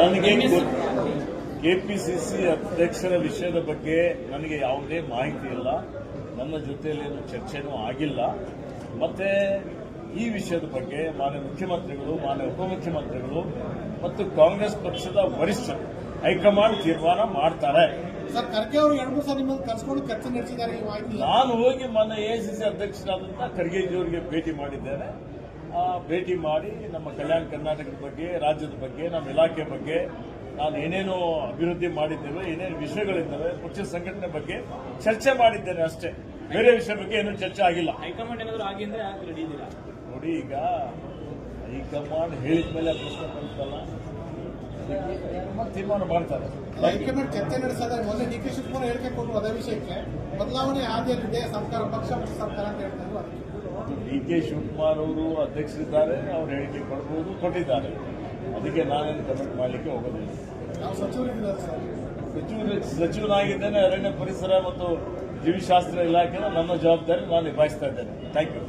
ನನಗೆ ಕೆಪಿಸಿಸಿ ಅಧ್ಯಕ್ಷರ ವಿಷಯದ ಬಗ್ಗೆ ನನಗೆ ಯಾವುದೇ ಮಾಹಿತಿ ಇಲ್ಲ. ನನ್ನ ಜೊತೆಯಲ್ಲಿ ಏನು ಚರ್ಚೆನೂ ಆಗಿಲ್ಲ. ಮತ್ತೆ ಈ ವಿಷಯದ ಬಗ್ಗೆ ಮಾನ್ಯ ಮುಖ್ಯಮಂತ್ರಿಗಳು ಮಾನ್ಯ ಉಪಮುಖ್ಯಮಂತ್ರಿಗಳು ಮತ್ತು ಕಾಂಗ್ರೆಸ್ ಪಕ್ಷದ ವರಿಷ್ಠರು ಹೈಕಮಾಂಡ್ ತೀರ್ಮಾನ ಮಾಡ್ತಾರೆ. ನಾನು ಹೋಗಿ ಮೊನ್ನೆ ಎಐಸಿಸಿ ಅಧ್ಯಕ್ಷರಾದಂತಹ ಖರ್ಗೆಜಿಯವರಿಗೆ ಭೇಟಿ ಮಾಡಿದ್ದೇನೆ. ಭೇಟಿ ಮಾಡಿ ನಮ್ಮ ಕಲ್ಯಾಣ ಕರ್ನಾಟಕದ ಬಗ್ಗೆ ರಾಜ್ಯದ ಬಗ್ಗೆ ನಮ್ಮ ಇಲಾಖೆ ಬಗ್ಗೆ ನಾನು ಏನೇನು ಅಭಿವೃದ್ಧಿ ಮಾಡಿದ್ದೇವೆ ಏನೇನು ವಿಷಯಗಳಿದ್ದಾವೆ ಪಕ್ಷ ಸಂಘಟನೆ ಬಗ್ಗೆ ಚರ್ಚೆ ಮಾಡಿದ್ದೇನೆ ಅಷ್ಟೇ. ಬೇರೆ ವಿಷಯ ಬಗ್ಗೆ ಏನೂ ಚರ್ಚೆ ಆಗಿಲ್ಲ. ಹೈಕಮಾಂಡ್ ಏನಾದರೂ ಆಗಿ ಅಂದ್ರೆ ಯಾಕೆ ರೆಡಿ ಇದ್ದೀರಾ? ನೋಡಿ ಈಗ ಹೈಕಮಾಂಡ್ ಹೇಳಿದ ಮೇಲೆ ಪ್ರಶ್ನೆ ಬರುತ್ತಲ್ಲ ತೀರ್ಮಾನ ಮಾಡ್ತಾರೆ. ಹೈಕಮಾಂಡ್ ಚರ್ಚೆ ನಡೆಸಿದ್ರೆ ಮೊನ್ನೆ ಡಿ ಕೆ ಶಿವಕುಮಾರ್ ಹೇಳಿಕೆ ಕೊಟ್ಟರು ಅದೇ ವಿಷಯಕ್ಕೆ. ಬದಲಾವಣೆ ಹಾದಿಯಲ್ಲಿದೆ ಸರ್ಕಾರ ಪಕ್ಷ ಮತ್ತು ಸರ್ಕಾರ ಅಂತ ಹೇಳ್ತಾರೆ ಅದಕ್ಕೆ. ಡಿ ಕೆ ಶಿವಕುಮಾರ್ ಅವರು ಅಧ್ಯಕ್ಷರಿದ್ದಾರೆ ಅವ್ರು ಹೇಳಿಕೆ ಕೊಡಬಹುದು ಕೊಟ್ಟಿದ್ದಾರೆ. ಅದಕ್ಕೆ ನಾನೇನು ಕಮೆಂಟ್ ಮಾಡಲಿಕ್ಕೆ ಹೋಗೋದಿಲ್ಲ. ಸರ್. ಸಚಿವ ಸಚಿವನಾಗಿದ್ದೇನೆ ಅರಣ್ಯ ಪರಿಸರ ಮತ್ತು ಜೀವಿಶಾಸ್ತ್ರ ಇಲಾಖೆನ ನನ್ನ ಜವಾಬ್ದಾರಿ ನಾನು ನಿಭಾಯಿಸ್ತಾ ಇದ್ದೇನೆ. Thank you